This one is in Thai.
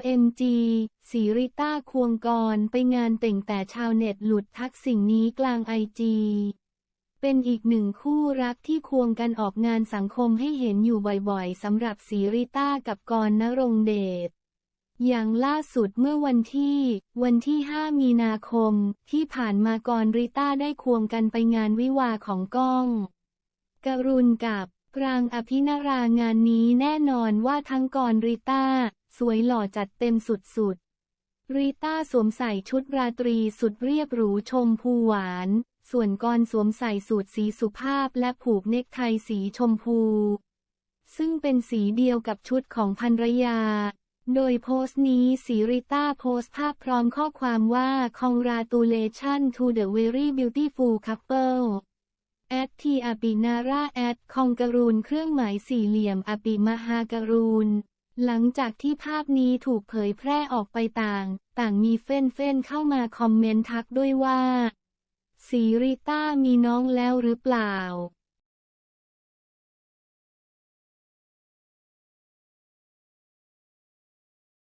OMG สีริต้าควงกรไปงานแต่งแต่ชาวเน็ตหลุดทักสิ่งนี้กลางไอจีเป็นอีกหนึ่งคู่รักที่ควงกันออกงานสังคมให้เห็นอยู่บ่อยๆสำหรับสีริต้ากับกรณรงเดชอย่างล่าสุดเมื่อวันที่ วันที่ 5 มีนาคม ที่ผ่านมากรริต้าได้ควงกันไปงานวิวาของก้องกรุณกับปรางอภินารางานนี้แน่นอนว่าทั้งกรริต้า สวยหล่อจัดเต็มสุดๆริต้าสวมใส่ชุดราตรีสุดเรียบหรูชมพูหวาน ส่วนกรสวมใส่สูทสีสุภาพและผูกเนคไทสีชมพู ซึ่งเป็นสีเดียวกับชุดของภรรยา โดยโพสต์นี้สีริต้าโพสต์ภาพพร้อมข้อความว่า congratulation to the very beautiful couple แอดทีอปินาราแอดคองกรูนเครื่องหมายสี่เหลี่ยมอปิมหากรูน หลังจากที่ภาพนี้ถูกเผยแพร่ออกไปต่าง ต่างมีเฟ้นเฟ้นเข้ามาคอมเมนต์ทักด้วยว่าสีริต้ามีน้องแล้วหรือเปล่า